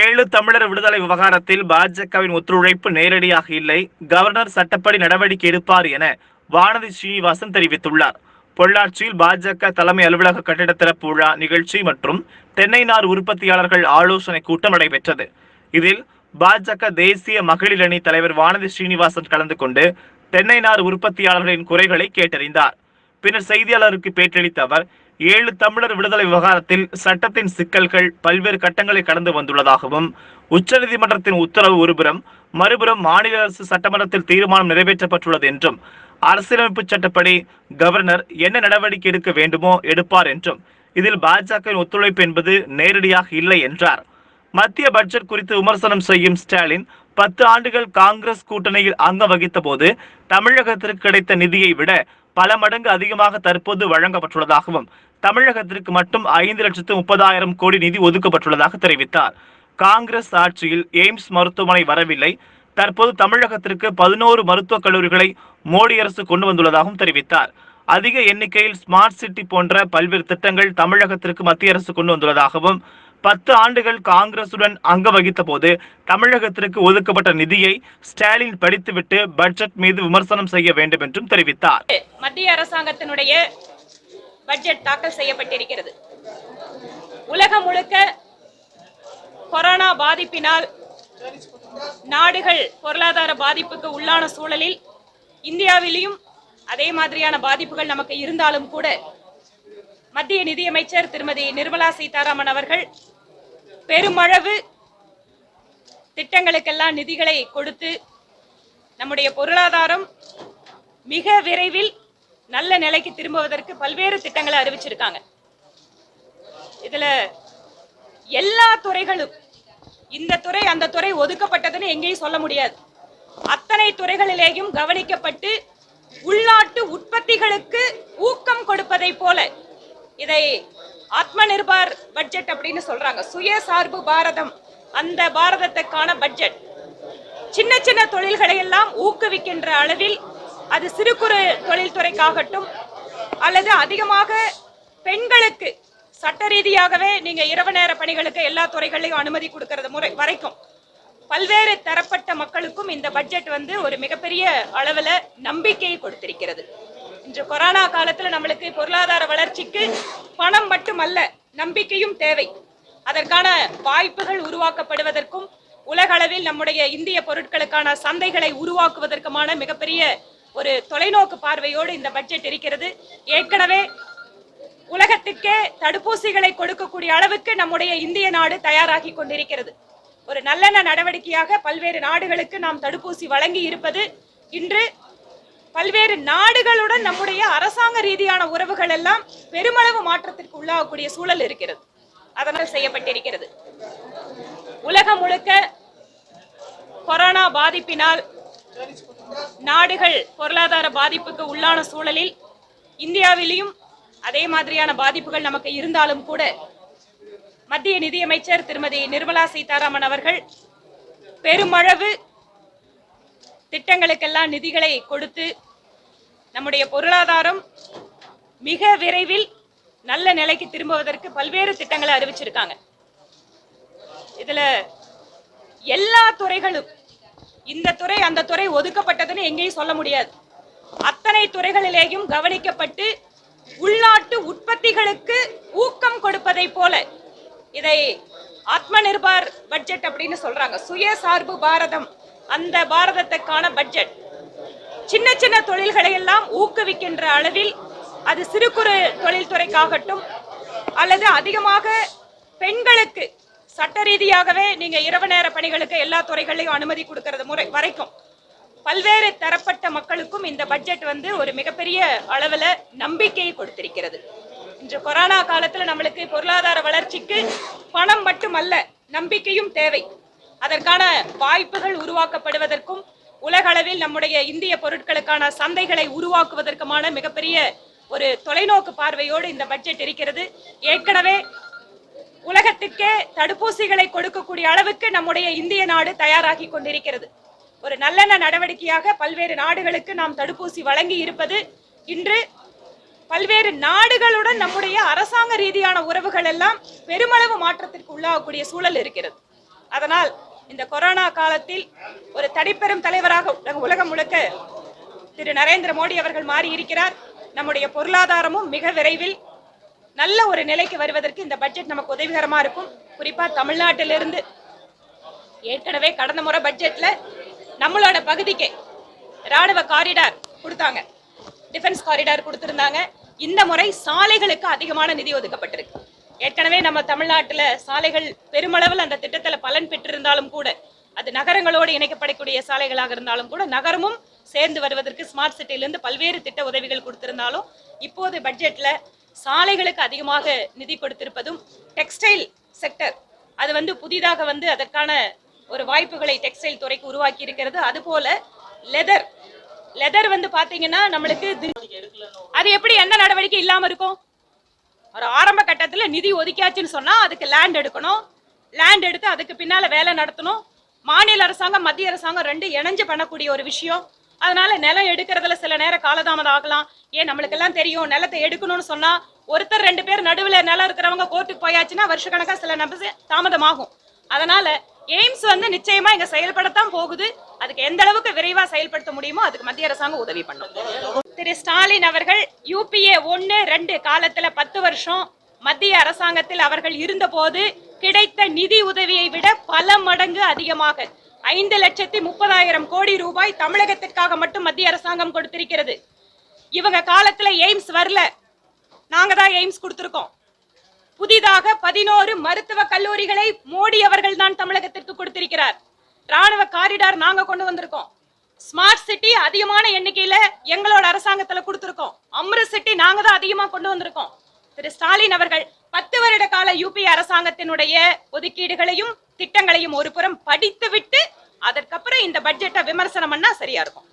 ஏழு தமிழர் விடுதலை விவகாரத்தில் பாஜகவின் ஒத்துழைப்பு நேரடியாக இல்லை. கவர்னர் சட்டப்படி நடவடிக்கை எடுப்பார் என வானதி ஸ்ரீனிவாசன் தெரிவித்துள்ளார். பொள்ளாச்சியில் பாஜக தலைமை அலுவலக கட்டிட திறப்பு விழா நிகழ்ச்சி மற்றும் தென்னை நார் உற்பத்தியாளர்கள் ஆலோசனை கூட்டம் நடைபெற்றது. இதில் பாஜக தேசிய மகளிர் அணி தலைவர் வானதி ஸ்ரீனிவாசன் கலந்து கொண்டு தென்னை நார் உற்பத்தியாளர்களின் குறைகளை கேட்டறிந்தார். பின்னர் செய்தியாளருக்கு பேட்டியளித்த அவர் ஏழு தமிழர் விடுதலை விவகாரத்தில் சட்டத்தின் சிக்கல்கள் பல்வேறு கட்டங்களை கடந்து வந்துள்ளதாகவும் உச்சநீதிமன்றத்தின் உத்தரவு ஒருபுறம் மறுபுறம் மாநில அரசு சட்டமன்றத்தில் தீர்மானம் நிறைவேற்றப்பட்டுள்ளது என்றும் அரசியலமைப்பு சட்டப்படி கவர்னர் என்ன நடவடிக்கை எடுக்க வேண்டுமோ எடுப்பார் என்றும் இதில் பாஜகவின் ஒத்துழைப்பு என்பது நேரடியாக இல்லை என்றார். மத்திய பட்ஜெட் குறித்து விமர்சனம் செய்யும் ஸ்டாலின் பத்து ஆண்டுகள் காங்கிரஸ் கூட்டணியில் அங்கம் வகித்த போது தமிழகத்திற்கு கிடைத்த நிதியை விட பல மடங்கு அதிகமாக தற்போது வழங்கப்பட்டுள்ளதாகவும் தமிழகத்திற்கு மட்டும் ஐந்து லட்சத்து முப்பதாயிரம் கோடி நிதி ஒதுக்கப்பட்டுள்ளதாக தெரிவித்தார். காங்கிரஸ் ஆட்சியில் எய்ம்ஸ் மருத்துவமனை வரவில்லை. தற்போது தமிழகத்திற்கு பதினோரு மருத்துவக் கல்லூரிகளை மோடி அரசு கொண்டு வந்துள்ளதாகவும் தெரிவித்தார். அதிக எண்ணிக்கையில் ஸ்மார்ட் சிட்டி போன்ற பல்வேறு திட்டங்கள் தமிழகத்திற்கு மத்திய அரசு கொண்டு வந்துள்ளதாகவும் பத்து ஆண்டுகள் காங்கிரசுடன் அங்க வகித்த போது தமிழகத்திற்கு ஒதுக்கப்பட்ட நிதியை ஸ்டாலின் படித்துவிட்டு பட்ஜெட் மீது விமர்சனம் செய்ய வேண்டும் என்றும் தெரிவித்தார். மத்திய அரசாங்கத்தினுடைய பட்ஜெட் தாக்கல் செய்யப்பட்டிருக்கிறது. உலகம் முழுக்க கொரோனா பாதிப்பினால் நாடுகள் பொருளாதார பாதிப்புக்கு உள்ளான சூழலில் இந்தியாவிலேயும் அதே மாதிரியான பாதிப்புகள் நமக்கு இருந்தாலும் கூட மத்திய நிதியமைச்சர் திருமதி நிர்மலா சீதாராமன் அவர்கள் பெருமளவு திட்டங்களுக்கெல்லாம் நிதிகளை கொடுத்து நம்முடைய பொருளாதாரம் மிக விரைவில் நல்ல நிலைக்கு திரும்புவதற்கு பல்வேறு திட்டங்களை அறிவிச்சிருக்காங்க. இதுல எல்லா துறைகளும் இந்த துறை அந்த துறை ஒதுக்கப்பட்டதுன்னு எங்கேயும் சொல்ல முடியாது. அத்தனை துறைகளிலேயும் கவனிக்கப்பட்டு உள்நாட்டு உற்பத்திகளுக்கு ஊக்கம் கொடுப்பதை போல இதை ஆத்ம நிர்பார் பட்ஜெட் அப்படின்னு சொல்றாங்க. சுயசார்பு பாரதம் அந்த பாரதத்துக்கான பட்ஜெட். சின்ன சின்ன தொழில்களை எல்லாம் ஊக்குவிக்கின்ற அளவில் அது சிறு குறு தொழில்துறைக்காகட்டும் அல்லது அதிகமாக பெண்களுக்கு சட்ட ரீதியாகவே நீங்கள் இரவு நேர பணிகளுக்கு எல்லா துறைகளையும் அனுமதி கொடுக்கறது முறை வரைக்கும். பல்வேறு தரப்பட்ட மக்களுக்கும் இந்த பட்ஜெட் வந்து ஒரு மிகப்பெரிய அளவில் நம்பிக்கையை கொடுத்திருக்கிறது. இன்று கொரோனா காலத்தில் நம்மளுக்கு பொருளாதார வளர்ச்சிக்கு பணம் மட்டுமல்ல நம்பிக்கையும் தேவை. அதற்கான வாய்ப்புகள் உருவாக்கப்படுவதற்கும் உலக அளவில் நம்முடைய இந்திய பொருட்களுக்கான சந்தைகளை உருவாக்குவதற்குமான மிகப்பெரிய ஒரு தொலைநோக்கு பார்வையோடு இந்த பட்ஜெட் இருக்கிறது. ஏற்கனவே உலகத்திற்கே தடுப்பூசிகளை கொடுக்கக்கூடிய அளவுக்கு நம்முடைய இந்திய நாடு தயாராகி கொண்டிருக்கிறது. ஒரு நல்லெண்ண நடவடிக்கையாக பல்வேறு நாடுகளுக்கு நாம் தடுப்பூசி வழங்கி இருப்பது இன்று பல்வேறு நாடுகளுடன் நம்முடைய அரசாங்க ரீதியான உறவுகள் எல்லாம் பெருமளவு மாற்றத்திற்கு உள்ளாகக்கூடிய சூழல் இருக்கிறது. அதனால் செய்யப்பட்டிருக்கிறது. உலகம் முழுக்க கொரோனா பாதிப்பினால் நாடுகள் பொருளாதார பாதிப்புக்கு உள்ளான சூழலில் இந்தியாவிலையும் அதே மாதிரியான பாதிப்புகள் நமக்கு இருந்தாலும் கூட மத்திய நிதியமைச்சர் திருமதி நிர்மலா சீதாராமன் அவர்கள் பெருமளவு திட்டங்களுக்கெல்லாம் நிதிகளை கொடுத்து நம்முடைய பொருளாதாரம் மிக விரைவில் நல்ல நிலைக்கு திரும்புவதற்கு பல்வேறு திட்டங்களை அறிவிச்சிருக்காங்க. இதுல எல்லா துறைகளும் இந்த துறை அந்த துறை ஒதுக்கப்பட்டதுன்னு எங்கேயும் சொல்ல முடியாது. அத்தனை துறைகளிலேயும் கவனிக்கப்பட்டு உள்நாட்டு உற்பத்திகளுக்கு ஊக்கம் கொடுப்பதை போல இதை ஆத்ம நிர்பார் பட்ஜெட் அப்படின்னு சொல்றாங்க. சுயசார்பு பாரதம் அந்த பாரதத்துக்கான பட்ஜெட். சின்ன சின்ன தொழில்களை எல்லாம் ஊக்குவிக்கின்ற அளவில் அது சிறு குறு தொழில்துறைக்காகட்டும் அல்லது அதிகமாக பெண்களுக்கு சட்ட ரீதியாகவே நீங்க இரவு நேர பணிகளுக்கு எல்லா துறைகளையும் அனுமதி கொடுக்கறது முறை வரைக்கும். பல்வேறு தரப்பட்ட மக்களுக்கும் இந்த பட்ஜெட் வந்து ஒரு மிகப்பெரிய அளவுல நம்பிக்கையை கொடுத்திருக்கிறது. இன்று கொரோனா காலத்துல நம்மளுக்கு பொருளாதார வளர்ச்சிக்கு பணம் மட்டுமல்ல நம்பிக்கையும் தேவை. அதற்கான வாய்ப்புகள் உருவாக்கப்படுவதற்கும் உலக அளவில் நம்முடைய இந்திய பொருட்களுக்கான சந்தைகளை உருவாக்குவதற்குமான மிகப்பெரிய ஒரு தொலைநோக்கு பார்வையோடு இந்த பட்ஜெட் இருக்கிறது. ஏற்கனவே உலகத்திற்கே தடுப்பூசிகளை கொடுக்கக்கூடிய அளவுக்கு நம்முடைய இந்திய நாடு தயாராகி கொண்டிருக்கிறது. ஒரு நல்லெண்ண நடவடிக்கையாக பல்வேறு நாடுகளுக்கு நாம் தடுப்பூசி வழங்கி இருப்பது இன்று பல்வேறு நாடுகளுடன் நம்முடைய அரசாங்க ரீதியான உறவுகள் எல்லாம் பெருமளவு மாற்றத்திற்கு உள்ளாகக்கூடிய சூழல் இருக்கிறது. அதனால் இந்த கொரோனா காலத்தில் ஒரு தனிப்பெரும் தலைவராக உலகம் முழுக்க திரு நரேந்திர மோடி அவர்கள் மாறி இருக்கிறார் நம்முடைய பொருளாதாரமும் மிக விரைவில் நல்ல ஒரு நிலைக்கு வருவதற்கு இந்த பட்ஜெட் நமக்கு உதவிகரமாக இருக்கும். குறிப்பாக தமிழ்நாட்டிலிருந்து ஏற்கனவே கடந்த முறை பட்ஜெட்டில் நம்மளோட பகுதிக்கு ராணுவ காரிடார் கொடுத்தாங்க. டிஃபென்ஸ் காரிடார் கொடுத்துருந்தாங்க. இந்த முறை சாலைகளுக்கு அதிகமான நிதி ஒதுக்கப்பட்டிருக்கு. ஏற்கனவே நம்ம தமிழ்நாட்டில் சாலைகள் பெருமளவில் அந்த திட்டத்தில் பலன் பெற்றிருந்தாலும் கூட அது நகரங்களோடு இணைக்கப்படக்கூடிய சாலைகளாக இருந்தாலும் கூட நகரமும் சேர்ந்து வருவதற்கு ஸ்மார்ட் சிட்டியிலேருந்து பல்வேறு திட்ட உதவிகள் கொடுத்திருந்தாலும் இப்போது பட்ஜெட்டில் சாலைகளுக்கு அதிகமாக நிதி கொடுத்திருப்பதும் டெக்ஸ்டைல் செக்டர். அது வந்து புதிதாக வந்து அதற்கான ஒரு வாய்ப்புகளை டெக்ஸ்டைல் துறைக்கு உருவாக்கி இருக்கிறது. அதுபோல லெதர். லெதர் வந்து பாத்தீங்கன்னா நம்மளுக்கு அது எப்படி எந்த நடவடிக்கை இல்லாம இருக்கும்? ஒரு ஆரம்ப கட்டத்துல நிதி ஒதுக்கியாச்சுன்னு சொன்னா அதுக்கு லேண்ட் எடுக்கணும். லேண்ட் எடுத்து அதுக்கு பின்னால வேலை நடத்தணும். மாநில அரசாங்கம் மத்திய அரசாங்கம் ரெண்டு இணைஞ்சு பண்ணக்கூடிய ஒரு விஷயம். அதனால நிலம் எடுக்கிறதுல சில நேரம் காலதாமதம் ஆகலாம். ஏன் நம்மளுக்கெல்லாம் தெரியும் நிலத்தை எடுக்கணும்னு சொன்னா ஒருத்தர் ரெண்டு பேர் நடுவில் நிலம் இருக்கிறவங்க கோர்ட்டுக்கு போயாச்சுன்னா வருஷக்கணக்காக சில நபர் தாமதமாகும். அதனால எய்ம்ஸ் வந்து நிச்சயமா இங்க செயல்படத்தான் போகுது. அதுக்கு எந்த அளவுக்கு விரைவா செயல்படுத்த முடியுமோ அதுக்கு மத்திய அரசாங்கம் உதவி பண்ணும். திரு ஸ்டாலின் அவர்கள் யூபிஏ ஒன்னு ரெண்டு காலத்துல பத்து வருஷம் மத்திய அரசாங்கத்தில் அவர்கள் இருந்தபோது கிடைத்த நிதி உதவியை விட பல மடங்கு அதிகமாக ஐந்து லட்சத்தி முப்பதாயிரம் கோடி ரூபாய் தமிழகத்திற்காக மட்டும் மத்திய அரசாங்கம் கொடுத்திருக்கிறது. இவங்க காலத்துல எய்ம்ஸ் வரல. நாங்க தான் எய்ம்ஸ் கொடுத்திருக்கோம். புதிதாக பதினோரு மருத்துவ கல்லூரிகளை மோடி அவர்கள் தான் தமிழகத்திற்கு கொடுத்திருக்கிறார். ராணுவ காரிடார் நாங்க கொண்டு வந்திருக்கோம். ஸ்மார்ட் சிட்டி அதிகமான எண்ணிக்கையில எங்களோட அரசாங்கத்துல கொடுத்திருக்கோம். அம்ருத் சிட்டி நாங்க தான் அதிகமா கொண்டு வந்திருக்கோம். திரு ஸ்டாலின் அவர்கள் பத்து வருட கால யூபி அரசாங்கத்தினுடைய ஒதுக்கீடுகளையும் திட்டங்களையும் ஒரு புறம் படித்துவிட்டு அதற்கப்புறம் இந்த பட்ஜெட்டை விமர்சனம் பண்ணா சரியா இருக்கும்.